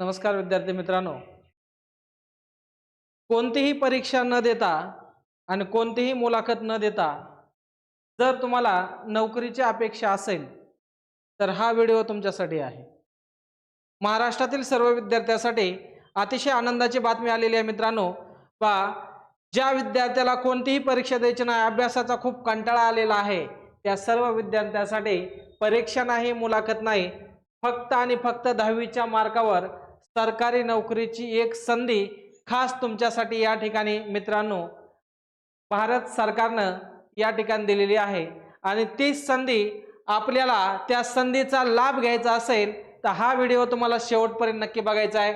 नमस्कार विद्यार्थी मित्रांनो. कोणतीही परीक्षा न देता आणि कोणतीही मुलाखत न देता जर तुम्हाला नोकरीची अपेक्षा असेल तर हा व्हिडिओ तुमच्यासाठी आहे. महाराष्ट्रातील सर्व विद्यार्थ्यांसाठी अतिशय आनंदाची बातमी आलेली आहे मित्रांनो. वा ज्या विद्यार्थ्याला कोणतीही परीक्षा द्यायची नाही अभ्यासाचा खूप कंटाळा आलेला आहे त्या सर्व विद्यार्थ्यांसाठी परीक्षा नाही मुलाखत नाही फक्त आणि फक्त दहावीच्या मार्कावर सरकारी नोकरीची एक संधी खास तुमच्यासाठी या ठिकाणी मित्रांनो भारत सरकारनं या ठिकाणी दिलेली आहे. आणि ती संधी आपल्याला त्या संधीचा लाभ घ्यायचा असेल तर हा व्हिडिओ तुम्हाला शेवटपर्यंत नक्की बघायचा आहे.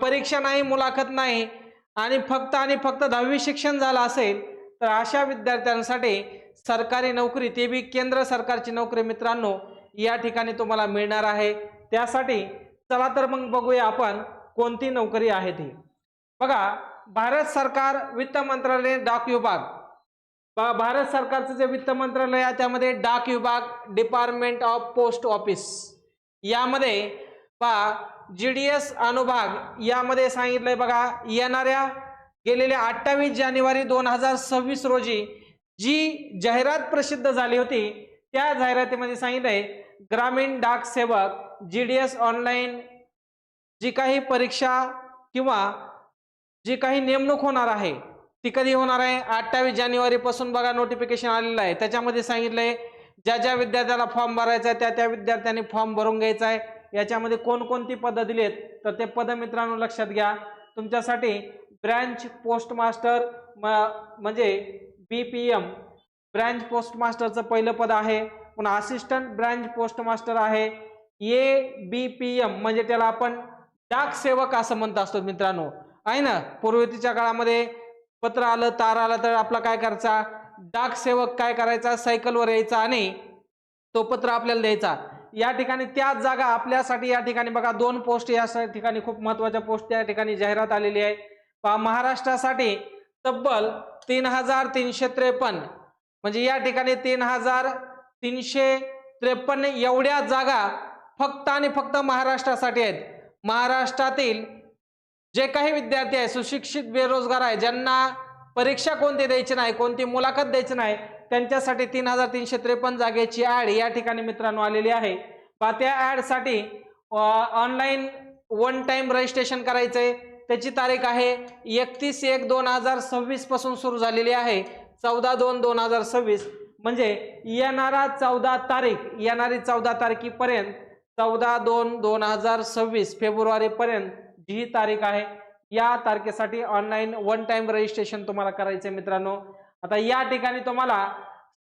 परीक्षा नाही मुलाखत नाही आणि फक्त आणि फक्त दहावी शिक्षण झालं असेल तर अशा विद्यार्थ्यांसाठी सरकारी नोकरी ते बी केंद्र सरकारची नोकरी मित्रांनो या ठिकाणी तुम्हाला मिळणार आहे. त्यासाठी चला तर मग बघूया आपण कोणती नोकरी आहे ती. बघा भारत सरकार वित्त मंत्रालय डाक विभाग. भारत सरकारचं जे वित्त मंत्रालय आहे त्यामध्ये डाक विभाग डिपार्टमेंट ऑफ पोस्ट ऑफिस यामध्ये पहा जी डी एस अनुभाग यामध्ये सांगितलंय बघा येणाऱ्या गेलेल्या अठ्ठावीस जानेवारी दोन हजार सव्वीस रोजी जी जाहिरात प्रसिद्ध झाली होती त्या जाहिरातीमध्ये सांगितलंय ग्रामीण डाक सेवक जी डी एस ऑनलाईन जी काही परीक्षा किंवा जी काही नेमणूक होणार आहे ती कधी होणार आहे? अठ्ठावीस जानेवारीपासून बघा नोटिफिकेशन आलेलं आहे. त्याच्यामध्ये सांगितलंय ज्या ज्या विद्यार्थ्याला फॉर्म भरायचा आहे त्या त्या विद्यार्थ्यांनी फॉर्म भरून घ्यायचा आहे. याच्यामध्ये कोणकोणती पदं दिलीत तर ते पदं मित्रांनो लक्षात घ्या. तुमच्यासाठी ब्रँच पोस्ट मास्टर म्हणजे B P M branch post मास्टरचं पहिलं पद आहे. पुन्हा असिस्टंट ब्रँच पोस्ट मास्टर आहे. ए बी पी एम म्हणजे त्याला आपण डाक सेवक असं म्हणत असतो मित्रांनो. आहे ना? पूर्वीच्या काळामध्ये पत्र आलं तार आलं तर आपला काय करायचा? डाक सेवक काय करायचा? सायकलवर यायचा आणि तो पत्र आपल्याला द्यायचा. या ठिकाणी त्याच जागा आपल्यासाठी या ठिकाणी बघा दोन पोस्ट या ठिकाणी खूप महत्त्वाच्या पोस्ट या ठिकाणी जाहिरात आलेली आहे. पहा, महाराष्ट्रासाठी तब्बल तीन हजार तीनशे त्रेपन्न. म्हणजे या ठिकाणी तीन हजार तीनशे त्रेपन्न एवढ्या जागा फक्त आणि फक्त महाराष्ट्रासाठी आहेत. महाराष्ट्रातील जे काही विद्यार्थी आहे सुशिक्षित बेरोजगार आहे ज्यांना परीक्षा कोणती द्यायची नाही कोणती मुलाखत द्यायची नाही त्यांच्यासाठी तीन हजार तीनशे त्रेपन्न जागेची ॲड या ठिकाणी मित्रांनो आलेली आहे. पहा त्या ॲडसाठी ऑनलाईन वन टाईम रजिस्ट्रेशन करायचं आहे त्याची तारीख आहे एकतीस एक दोन हजार सव्वीसपासून सुरू झालेली आहे. चौदा दोन दोन हजार सव्वीस. म्हणजे येणारा चौदा तारीख येणारी चौदा तारखेपर्यंत चौदा दोन दोन हजार सव्वीस फेब्रुवारीपर्यंत जी तारीख आहे या तारखेसाठी ऑनलाईन वन टाइम रजिस्ट्रेशन तुम्हाला करायचं आहे मित्रांनो. आता या ठिकाणी तुम्हाला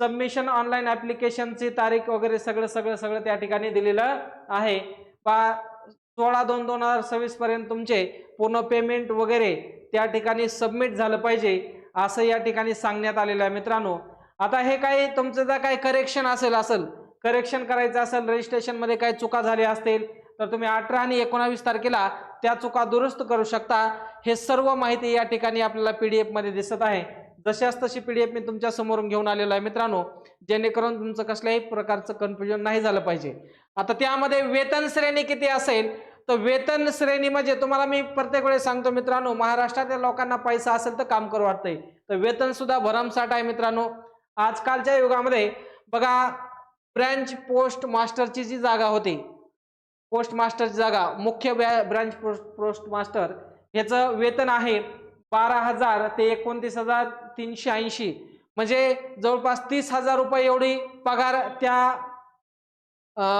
सबमिशन ऑनलाईन ॲप्लिकेशनची तारीख वगैरे सगळं सगळं सगळं त्या ठिकाणी दिलेलं आहे. बा सोळा दोन दोन हजार सव्वीस पर्यंत तुमचे पूर्ण पेमेंट वगैरे त्या ठिकाणी सबमिट झालं पाहिजे असं या ठिकाणी सांगण्यात आलेलं आहे मित्रांनो. आता हे काही तुमचं जर काही करेक्शन असेल असेल करेक्शन करायचं असेल रजिस्ट्रेशनमध्ये काही चुका झाल्या असतील तर तुम्ही अठरा आणि एकोणावीस तारखेला त्या चुका दुरुस्त करू शकता. हे सर्व माहिती या ठिकाणी आपल्याला पी डी एफमध्ये दिसत आहे. जशाच तशी पी डी एफ मी तुमच्या समोरून घेऊन आलेलो आहे मित्रांनो जेणेकरून तुमचं कसल्याही प्रकारचं कन्फ्युजन नाही झालं पाहिजे. आता त्यामध्ये वेतन श्रेणी किती असेल तर वेतन श्रेणी म्हणजे तुम्हाला मी प्रत्येक वेळेस सांगतो मित्रांनो महाराष्ट्रातल्या लोकांना पैसा असेल तर काम करू वाटतंय. तर वेतन सुद्धा भरमसाठ आहे मित्रांनो. आजकालच्या युगामध्ये बघा ब्रँच पोस्ट मास्टरची जी जागा होती पोस्ट मास्टरची जागा मुख्य ब्रँच पोस्ट पोस्ट मास्टर ह्याचं वेतन आहे बारा हजार ते एकोणतीस हजार तीनशे ऐंशी. म्हणजे जवळपास तीस हजार रुपये एवढी पगार त्या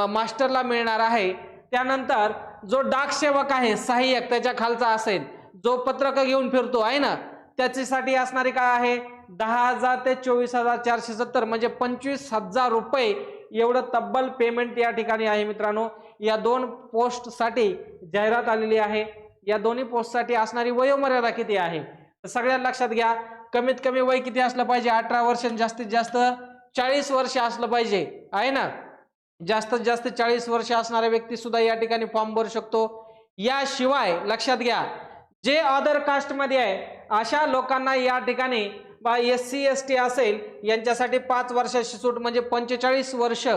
मास्टरला मिळणार आहे. त्यानंतर जो डाक सेवक आहे सहाय्यक त्याच्या खालचा असेल जो पत्रक घेऊन फिरतो आहे ना? त्याच्यासाठी असणारी काय आहे? दहा हजार ते चोवीस हजार चारशे सत्तर म्हणजे पंचवीस हजार रुपये एवढं तब्बल पेमेंट या ठिकाणी आहे मित्रांनो. या दोन पोस्टसाठी जाहिरात आलेली आहे. या दोन्ही पोस्टसाठी असणारी वयोमर्यादा किती आहे? तर सगळ्यात लक्षात घ्या कमीत कमी वय किती असलं पाहिजे? अठरा वर्ष जास्तीत जास्त चाळीस वर्ष असलं पाहिजे. आहे ना? जास्तीत जास्त चाळीस वर्ष असणारा व्यक्ती सुद्धा या ठिकाणी फॉर्म भरू शकतो. याशिवाय लक्षात घ्या जे अदर कास्टमध्ये आहे अशा लोकांना या ठिकाणी बा एस सी एस टी असेल यांच्यासाठी पाच वर्षाची सूट म्हणजे पंचेचाळीस वर्ष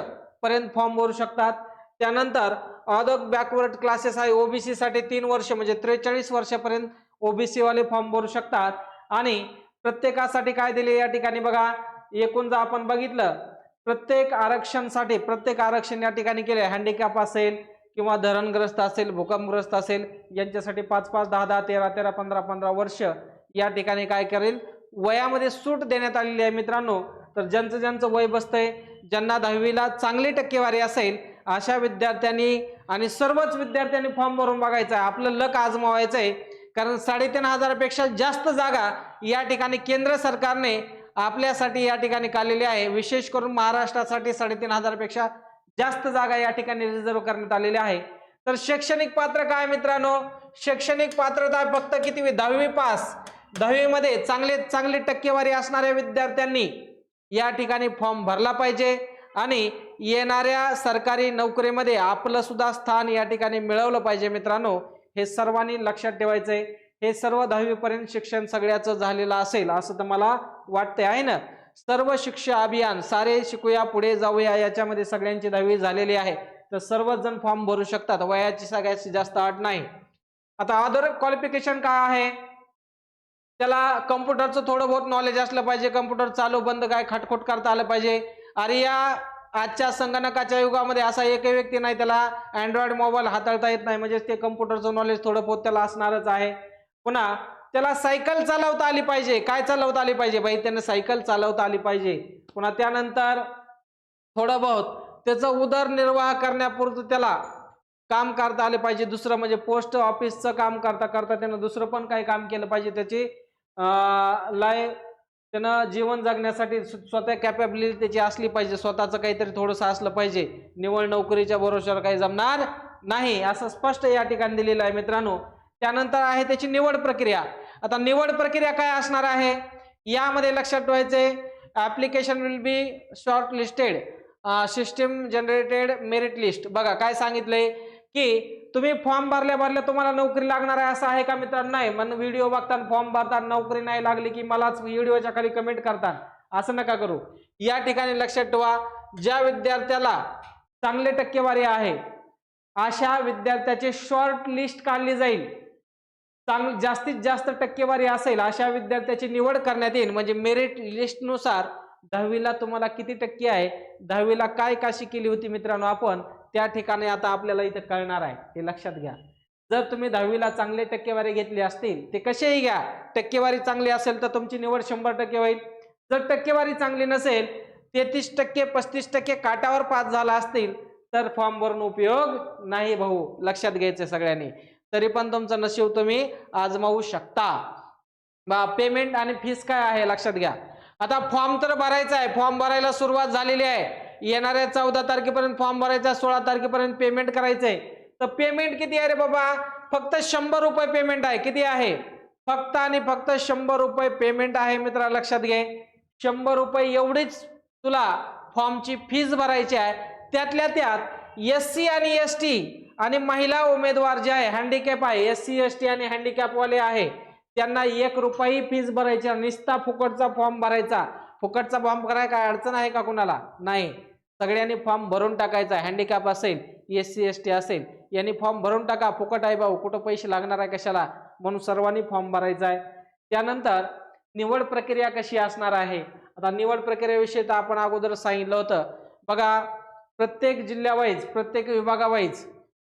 पर्यंत फॉर्म भरू शकतात. त्यानंतर अदक बॅकवर्ड क्लासेस आहे ओबीसी साठी तीन वर्ष म्हणजे त्रेचाळीस वर्षापर्यंत ओबीसी वाले फॉर्म भरू शकतात. आणि प्रत्येकासाठी काय दिले या ठिकाणी बघा एकूण जर आपण बघितलं प्रत्येक आरक्षणसाठी प्रत्येक आरक्षण या ठिकाणी केले हँडिकॅप असेल किंवा धरणग्रस्त असेल भूकंपग्रस्त असेल यांच्यासाठी पाच पाच दहा दहा तेरा तेरा पंधरा पंधरा वर्ष या ठिकाणी काय करेल? वयामध्ये सूट देण्यात आलेली आहे मित्रांनो. तर ज्यांचं ज्यांचं वय बसतंय ज्यांना दहावीला चांगली टक्केवारी असेल अशा विद्यार्थ्यांनी आणि सर्वच विद्यार्थ्यांनी फॉर्म भरून बघायचा आहे. आपलं लक आजमावायचं आहे कारण साडेतीन हजारापेक्षा जास्त जागा या ठिकाणी केंद्र सरकारने आपल्यासाठी या ठिकाणी काढलेली आहे. विशेष करून महाराष्ट्रासाठी साडेतीन हजारपेक्षा जास्त जागा या ठिकाणी रिझर्व करण्यात आलेल्या आहे. तर शैक्षणिक पात्र काय मित्रांनो? शैक्षणिक पात्रता फक्त किती? दहावी पास. दहावीमध्ये चांगले चांगली टक्केवारी असणाऱ्या विद्यार्थ्यांनी या ठिकाणी फॉर्म भरला पाहिजे. आणि येणाऱ्या सरकारी नोकरीमध्ये आपलं सुद्धा स्थान या ठिकाणी मिळवलं पाहिजे मित्रांनो. हे सर्वांनी लक्षात ठेवायचंय. हे सर्व दहावीपर्यंत शिक्षण सगळ्याचं झालेलं असेल असं तर मला वाटतंय आहे ना? सर्व शिक्षा अभियान सारे शिकूया पुढे जाऊया याच्यामध्ये सगळ्यांची दहावी झालेली आहे. तर सर्वच जण फॉर्म भरू शकतात. वयाची सगळ्यात जास्त अट नाही. आता अदर क्वालिफिकेशन काय आहे? त्याला कम्प्युटरचं थोडं बहुत नॉलेज असलं पाहिजे. कम्प्युटर चालू बंद काय खटखोट करता आलं पाहिजे. अरे या आजच्या संगणकाच्या युगामध्ये असा एकही व्यक्ती नाही त्याला अँड्रॉइड मोबाईल हाताळता येत नाही. म्हणजे ते कम्प्युटरचं नॉलेज थोडं बहुत त्याला असणारच आहे. पुन्हा त्याला सायकल चालवता आली पाहिजे. काय चालवता आली पाहिजे? भाई त्यानं सायकल चालवता आली पाहिजे. पुन्हा त्यानंतर थोडं बहुत त्याचं उदरनिर्वाह करण्यापुरतं त्याला काम करता आले पाहिजे. दुसरं म्हणजे पोस्ट ऑफिसचं काम करता करता त्यानं दुसरं पण काही काम केलं पाहिजे त्याची. लाय त्यानं जीवन जगण्यासाठी स्वतः कॅपेबिलिटी त्याची असली पाहिजे. स्वतःचं काहीतरी थोडंसं असलं पाहिजे. निवड नोकरीच्या भरोश्यावर काही जमणार नाही असं स्पष्ट या ठिकाणी दिलेलं आहे मित्रांनो. त्यानंतर आहे त्याची निवड प्रक्रिया. आता निवड प्रक्रिया काय असणार आहे? यामध्ये लक्षात ठेवायचे application will be shortlisted system generated merit list बघा काय सांगितलंय? की तुम्ही फॉर्म भरल्या भरल्या तुम्हाला नोकरी लागणार आहे असं आहे का मित्रांनो? नाही मग व्हिडिओ बघताना फॉर्म भरताना नोकरी नाही लागली की मलाच व्हिडिओच्या खाली कमेंट करतात. असं नका करू. या ठिकाणी लक्षात ठेवा. ज्या विद्यार्थ्याला चांगले टक्केवारी आहे अशा विद्यार्थ्याची शॉर्ट लिस्ट काढली जाईल. चांग जास्तीत जास्त टक्केवारी असेल अशा विद्यार्थ्याची निवड करण्यात येईल. म्हणजे मेरिट लिस्टनुसार दहावीला तुम्हाला किती टक्के आहे दहावीला काय काशी केली होती मित्रांनो आपण? त्या ठिकाणी आता आपल्याला इथं कळणार आहे. हे लक्षात घ्या. जर तुम्ही दहावीला चांगले टक्केवारी घेतली असतील ते कसेही घ्या. टक्केवारी चांगली असेल तर तुमची निवड शंभर टक्के होईल. जर टक्केवारी चांगली नसेल तेहतीस टक्के पस्तीस टक्के काटावर पास झाला असतील तर फॉर्म भरून उपयोग नाही भाऊ. लक्षात घ्यायचं सगळ्यांनी. तरी पण तुमचं नशीब तुम्ही आजमावू शकता. बा पेमेंट आणि फीस काय आहे? लक्षात घ्या. आता फॉर्म तर भरायचा आहे. फॉर्म भरायला सुरुवात झालेली आहे. येणाऱ्या चौदा तारखेपर्यंत फॉर्म भरायचा सोळा तारखेपर्यंत पेमेंट करायचं आहे तर पेमेंट किती आहे रे बाबा? फक्त शंभर रुपये पेमेंट आहे. किती आहे? फक्त आणि फक्त शंभर रुपये पेमेंट आहे मित्रा लक्षात घे. शंभर रुपये एवढीच तुला फॉर्मची फीज भरायची आहे. त्यातल्या त्यात एस सी आणि एस टी आणि महिला उमेदवार जे आहे हँडिकॅप आहे एस सी एस टी आणि हँडिकॅपवाले आहे त्यांना एक रुपयाही फीज भरायची नुसता निस्ता फुकटचा फॉर्म भरायचा. फुकटचा फॉर्म करायला काय अडचण आहे का कुणाला? नाही. सगळ्यांनी फॉर्म भरून टाकायचा हँडिकॅप असेल एस सी एस टी असेल यांनी फॉर्म भरून टाका. फुकट आहे भाऊ कुठं पैसे लागणार आहे कशाला? म्हणून सर्वांनी फॉर्म भरायचा आहे. त्यानंतर निवड प्रक्रिया कशी असणार आहे? आता निवड प्रक्रियेविषयी तर आपण अगोदर सांगितलं होतं. बघा प्रत्येक जिल्ह्यावाईज प्रत्येक विभागावाईज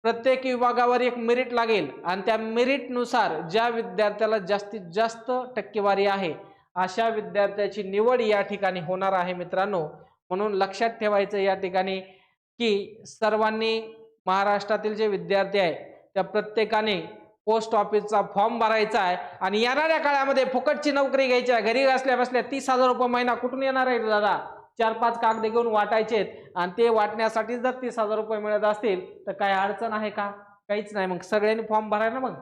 प्रत्येक विभागावर एक मेरिट लागेल. आणि त्या मेरिटनुसार ज्या विद्यार्थ्याला जास्तीत जास्त टक्केवारी आहे अशा विद्यार्थ्याची निवड या ठिकाणी होणार आहे मित्रांनो. म्हणून लक्षात ठेवायचं या ठिकाणी की सर्वांनी महाराष्ट्रातील जे विद्यार्थी आहे त्या प्रत्येकाने पोस्ट ऑफिसचा फॉर्म भरायचा आहे आणि येणाऱ्या काळामध्ये फुकटची नोकरी घ्यायची आहे. घरी बसल्या बसल्या तीस हजार रुपये महिना कुठून येणार आहे दादा? चार पाच कागदे घेऊन वाटायचे आणि ते वाटण्यासाठी जर तीस हजार रुपये मिळत असतील तर काय अडचण आहे का? काहीच नाही. मग सगळ्यांनी फॉर्म भरायला मग.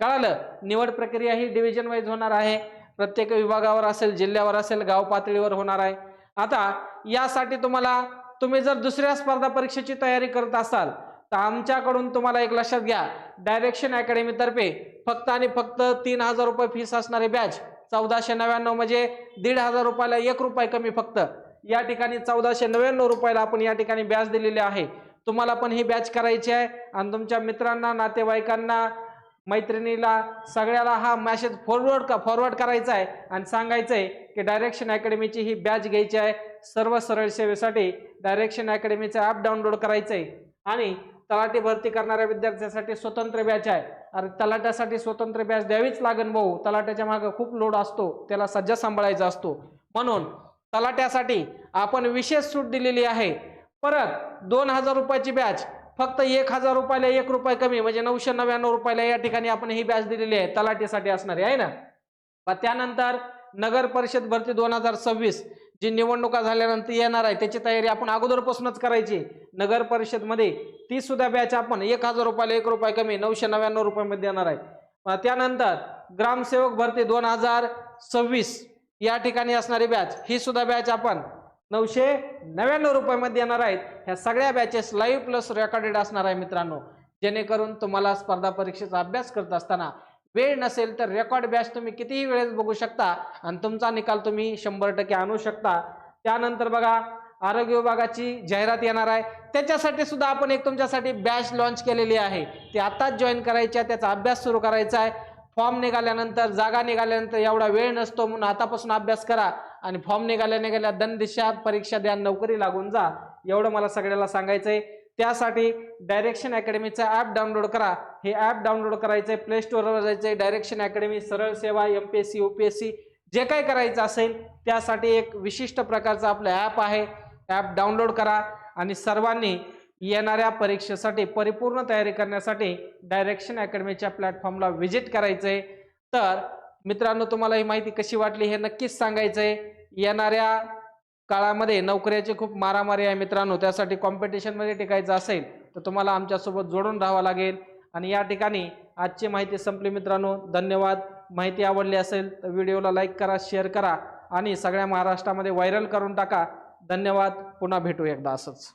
कळालं? निवड प्रक्रिया ही डिव्हिजन वाईज होणार आहे. प्रत्येक विभागावर असेल जिल्ह्यावर असेल गाव पातळीवर होणार आहे. आता यासाठी तुम्हाला तुम्ही जर दुसऱ्या स्पर्धा परीक्षेची तयारी करत असाल तर आमच्याकडून तुम्हाला एक लक्षात घ्या. डायरेक्शन अकॅडमीतर्फे फक्त आणि फक्त तीन हजार रुपये फीस असणारे बॅच चौदाशे नव्याण्णव म्हणजे दीड हजार रुपयाला एक रुपये कमी फक्त. या ठिकाणी चौदाशे नव्याण्णव रुपयाला आपण या ठिकाणी बॅच दिलेली आहे. तुम्हाला पण ही बॅच करायची आहे. आणि तुमच्या मित्रांना नातेवाईकांना मैत्रिणीला सगळ्याला हा मॅसेज फॉरवर्ड का फॉरवर्ड करायचा आहे आणि सांगायचं आहे की डायरेक्शन अकॅडमीची ही बॅच घ्यायची आहे. सर्व सरळ सेवेसाठी डायरेक्शन अकॅडमीचं ॲप डाउनलोड करायचं आहे आणि तलाठी भरती करणाऱ्या विद्यार्थ्यांसाठी स्वतंत्र बॅच आहे. अरे तलाट्यासाठी स्वतंत्र बॅच द्यावीच लागेल भाऊ. तलाट्याच्या मागे खूप लोड असतो. त्याला सज्जा सांभाळायचा असतो. म्हणून तलाट्यासाठी आपण विशेष सूट दिलेली आहे. परत दोन हजार रुपयाची बॅच फक्त एक हजार रुपयाला एक रुपये कमी म्हणजे नऊशे नव्याण्णव रुपयाला या ठिकाणी आपण ही बॅच दिलेली आहे तलाठीसाठी असणारी आहे ना? त्यानंतर नगर परिषद भरती दोन हजार सव्वीस जी निवडणुका झाल्यानंतर येणार आहे त्याची तयारी आपण अगोदरपासूनच करायची. नगर परिषदमध्ये ती सुद्धा बॅच आपण एक हजार रुपयाला एक रुपये कमी नऊशे नव्याण्णव रुपयामध्ये देणार आहे. त्यानंतर ग्रामसेवक भरती दोन हजार सव्वीस या ठिकाणी असणारी बॅच ही सुद्धा बॅच आपण नऊशे नव्याण्णव रुपयामध्ये येणार आहेत. ह्या सगळ्या बॅचेस लाईव्ह प्लस रेकॉर्डेड असणार आहे मित्रांनो. जेणेकरून तुम्हाला स्पर्धा परीक्षेचा अभ्यास करत असताना वेळ नसेल तर रेकॉर्ड बॅच तुम्ही कितीही वेळेस बघू शकता आणि तुमचा निकाल तुम्ही शंभर टक्के आणू शकता. त्यानंतर बघा आरोग्य विभागाची जाहिरात येणार आहे. त्याच्यासाठी सुद्धा आपण एक तुमच्यासाठी बॅच लॉन्च केलेली आहे. ती आत्ताच जॉईन करायची आहे त्याचा अभ्यास सुरू करायचा आहे. फॉर्म निघाल्यानंतर जागा निघाल्यानंतर एवढा वेळ नसतो म्हणून आतापासून अभ्यास करा. आणि फॉर्म निघाल्या निघाल्या दनदिशा परीक्षा द्या नोकरी लागून जा एवढं मला सगळ्याला सांगायचं आहे त्यासाठी डायरेक्शन अकॅडमीचं ॲप डाउनलोड करा. हे ॲप डाउनलोड करायचं आहे प्ले स्टोअरवर जायचं आहे डायरेक्शन अकॅडमी सरळ सेवा M P S C U P S C जे काही करायचं असेल त्यासाठी एक विशिष्ट प्रकारचं आपलं ॲप आहे. ॲप डाउनलोड करा आणि सर्वांनी येणाऱ्या परीक्षेसाठी परिपूर्ण तयारी करण्यासाठी डायरेक्शन अकॅडमीच्या प्लॅटफॉर्मला व्हिजिट करायचं आहे तर मित्रांनो तुम्हाला ही माहिती कशी वाटली हे नक्कीच सांगायचं आहे येणाऱ्या काळामध्ये नोकऱ्याची खूप मारामारी आहे मित्रांनो. त्यासाठी कॉम्पिटिशनमध्ये टिकायचं असेल तर तुम्हाला आमच्यासोबत जोडून राहावं लागेल. आणि या ठिकाणी आजची माहिती संपली मित्रांनो. धन्यवाद. माहिती आवडली असेल तर व्हिडिओला लाईक करा शेअर करा आणि सगळ्या महाराष्ट्रामध्ये व्हायरल करून टाका. धन्यवाद. पुन्हा भेटू एकदा असंच.